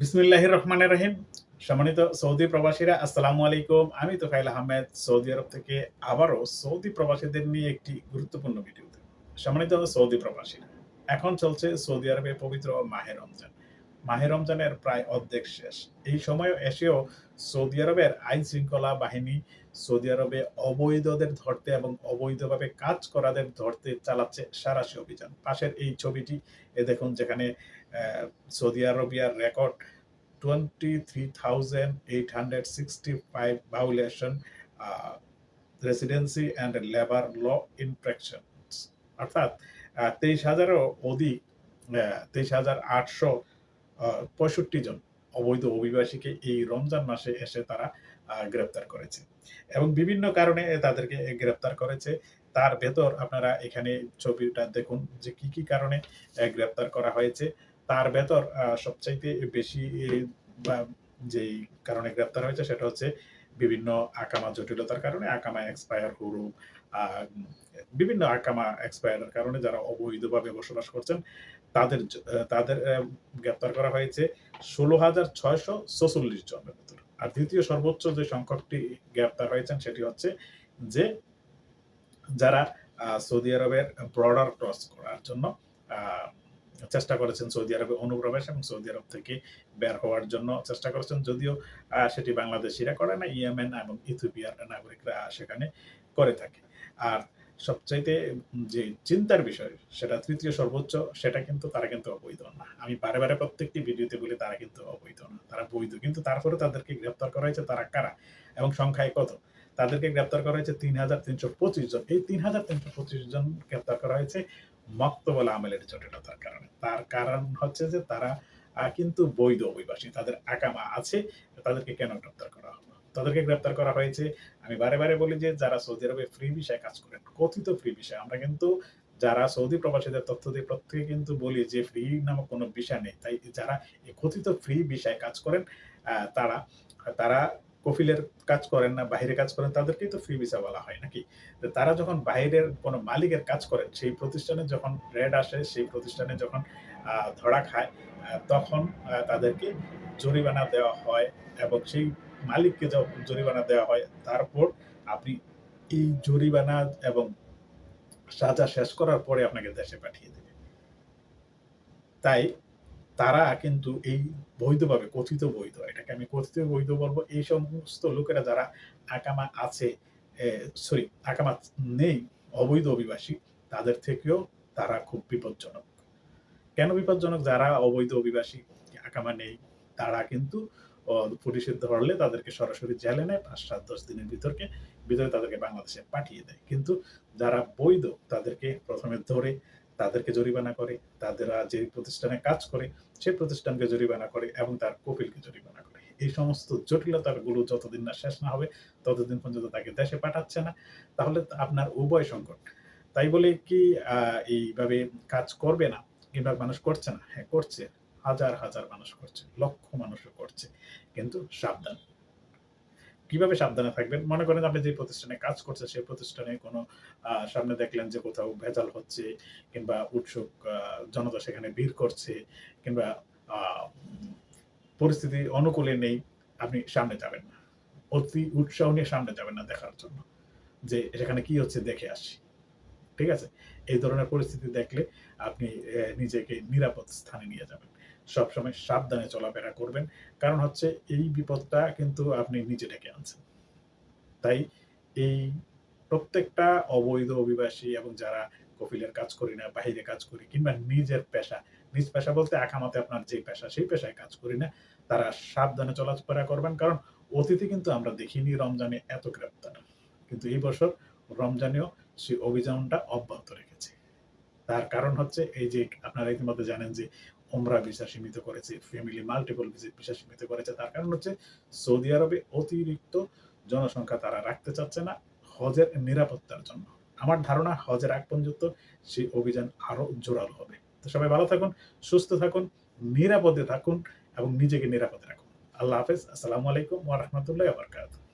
বিসমিল্লাহ রহমানের রহিম। সম্মানিত সৌদি প্রবাসীরা, আসসালামু আলাইকুম। আমি তোফাইল আহমেদ, সৌদি আরব থেকে আবারও সৌদি প্রবাসীদের নিয়ে একটি গুরুত্বপূর্ণ ভিডিও সম্মানিত সৌদি প্রবাসীরা, এখন চলছে সৌদি আরবে পবিত্র মাহের রমজান। মাহে রমজানের প্রায় অর্ধেক শেষ। এই সময় এসেও সৌদি আরবের আইন শৃঙ্খলা বাহিনী সৌদি আরবে অবৈধদের ধরতে এবং অবৈধভাবে কাজ করাদের ধরতে চালাচ্ছে সারাশি অভিযান। পাশের এই ছবিটি, এ দেখুন যেখানে Saudi আরবিয়ার record twenty three thousand eight hundred sixty five violation residency and labour law infraction অর্থাৎ তেইশ হাজারও অধিক তেইশ হাজার আটশো পঁয়ষট্টি জন অবৈধ অভিবাসীকে এই রমজান মাসে এসে তারা গ্রেপ্তার করেছে। এবং বিভিন্ন কারণে তাদেরকে গ্রেপ্তার করেছে। তার ভেতর আপনারা এখানে ছবিটা দেখুন যে কি কি কারণে গ্রেপ্তার করা হয়েছে। তার ভেতর সবচাইতে বেশি যেই কারণে গ্রেপ্তার হয়েছে সেটা হচ্ছে বিভিন্ন আকামা জটিলতার কারণে, আকামা এক্সপায়ার হুরুপ বিভিন্ন আকামা এক্সপায়ারের কারণে যারা অবৈধভাবে বসবাস করছেন, তাদের তাদের গ্রেপ্তার করা হয়েছে ষোলো হাজার ছয়শো ছচল্লিশ জনের ভেতর। আর দ্বিতীয় সর্বোচ্চ যে সংখ্যকটি গ্রেপ্তার হয়েছেন সেটি হচ্ছে যে যারা সৌদি আরবের বর্ডার ক্রস করার জন্য চেষ্টা করেছেন সৌদি আরবে অনুপ্রবেশ এবং সৌদি আরব থেকে বের হওয়ার জন্য চেষ্টা করেছেন। যদিও সেটি বাংলাদেশিরা করে না, ইয়েমেন এবং ইথিওপিয়ার নাগরিকরা সেখানে করে থাকে। আর সবচাইতে যে চিন্তার বিষয়, সেটা তৃতীয় সর্বোচ্চ, সেটা কিন্তু তারা কিন্তু অবৈধ না। আমি বারে বারে প্রত্যেকটি ভিডিওতে বলি, তারা কিন্তু অবৈধ না, তারা বৈধ। কিন্তু তারপরে তাদেরকে গ্রেপ্তার করা হয়েছে তারা কারা এবং সংখ্যায় কত? তাদেরকে গ্রেপ্তার করা হয়েছে তিন হাজার তিনশো পঁচিশ জন। এই তিন হাজার তিনশো পঁচিশ জন গ্রেপ্তার করা হয়েছে মক্তবল আমেলের জটিলতার কারণে। তার কারণ হচ্ছে যে তারা কিন্তু বৈধ অভিবাসী। তাদের আকামা আছে, তাদেরকে কেন গ্রেপ্তার করা হলো? তাদেরকে গ্রেপ্তার করা হয়েছে, আমি বারে বারে বলি যে যারা সৌদি আরবে ফ্রি ভিসায় কাজ করেন, কথিত ফ্রি ভিসায় আমরা কিন্তু যারা সৌদি প্রবাসীদের তথ্য দিয়ে প্রত্যেকে কিন্তু বলি যে ফ্রি নামক কোনো বিষয় নেই। তাই যারা কথিত ফ্রি বিষয়ে কাজ করেন তারা তারা কফিলের কাজ করেন না বাইরে কাজ করেন, তাদেরকেই তো ফ্রি ভিসা বলা হয় নাকি? তারা যখন বাইরের কোনো মালিকের কাজ করেন, সেই প্রতিষ্ঠানে যখন রেড আসে, সেই প্রতিষ্ঠানে যখন ধরা খায় তখন তাদেরকে জরিমানা দেওয়া হয় এবং সেই মালিককে যখন জরিমানা দেওয়া হয়, তারপর আপনি এই জরিমানা এবং সাজা শেষ করার পরে আপনাকে দেশে পাঠিয়ে দেবে। তাই তারা কিন্তু এই বৈধভাবে, কথিত বৈধ, এটাকে আমি কথিত বৈধ বলব, এই সমস্ত লোকেরা যারা আকামা আছে সরি আকামা নেই, অবৈধ অভিবাসী, তাদের থেকেও তারা খুব বিপজ্জনক। কেন বিপজ্জনক? যারা অবৈধ অভিবাসী, আকামা নেই, তারা কিন্তু পুলিশে ধরলে তাদেরকে সরাসরি জেলে নেয়, পাঁচ সাত দশ দিনের ভিতরকে, ভিতরে তাদেরকে বাংলাদেশে পাঠিয়ে দেয়। কিন্তু যারা বৈধ, তাদেরকে প্রথমে ধরে তাদেরকে জরিমানা করে, তাদেরা যে প্রতিষ্ঠানে কাজ করে সেই প্রতিষ্ঠানকে জরিমানা করে এবং তার কপিলকে জরিমানা করে। এই সমস্ত জটিলতাগুলো যতদিন না শেষ না হবে, ততদিন পর্যন্ত তাকে দেশে পাঠাচ্ছে না। তাহলে আপনার উভয় সংকট। তাই বলে কি এইভাবে কাজ করবে না, কিংবা মানুষ করছে না। হ্যাঁ করছে। হাজার হাজার মানুষ করছে, লক্ষ মানুষও করছে। কিন্তু সাবধান। কীভাবে সাবধানে থাকবেন? মনে করেন আপনি যে প্রতিষ্ঠানে কাজ করছেন, সেই প্রতিষ্ঠানে কোনো সামনে দেখলেন যে কোথাও ভেজাল হচ্ছে কিংবা উৎসুক জনতা সেখানে ভিড় করছে কিংবা পরিস্থিতি অনুকূলে নেই, আপনি সামনে যাবেন না। অতি উৎসাহ নিয়ে সামনে যাবেন না দেখার জন্য। যে সেখানে কি হচ্ছে দেখে আসি ঠিক আছে? এই ধরনের পরিস্থিতি দেখলে আপনি নিজেকে নিরাপদ স্থানে নিয়ে যাবেন। সবসময় সাবধানে চলাফেরা করবেন। কারণ হচ্ছে এই বিপদটা কিন্তু আপনি নিজে ডেকে আনছেন। তাই এই প্রত্যেকটা অবৈধ অভিবাসী এবং যারা কপিলের কাজ করি না বাইরে কাজ করি কিংবা নিজের পেশা, নিজ পেশা বলতে আকামাতে আপনার যে পেশা, সেই পেশায় কাজ করি না, তারা সাবধানে চলাফেরা করবেন। কারণ অতীতে কিন্তু আমরা দেখিনি রমজানে এত গ্রেপ্তার। কিন্তু এই বছর রমজানেও সেই অভিযানটা অব্যাহত রেখেছে। তার কারণ হচ্ছে এই যে আপনারা ইতিমধ্যে জানেন যে ওমরা ভিসা সীমিত করেছে ফ্যামিলি মাল্টিপল ভিজিট ভিসা সীমিত করেছে। তার কারণ হচ্ছে সৌদি আরবে অতিরিক্ত জনসংখ্যা তারা রাখতে চাচ্ছে না হজের নিরাপত্তার জন্য। আমার ধারণা হজের আগ পর্যন্ত সেই অভিযান আরও জোরালো হবে। তো সবাই ভালো থাকুন, সুস্থ থাকুন, নিরাপদে থাকুন এবং নিজেকে নিরাপদে রাখুন। আল্লাহ হাফেজ, আসসালামু আলাইকুম ওয়া রাহমাতুল্লাহি ওয়া বারাকাতুহু।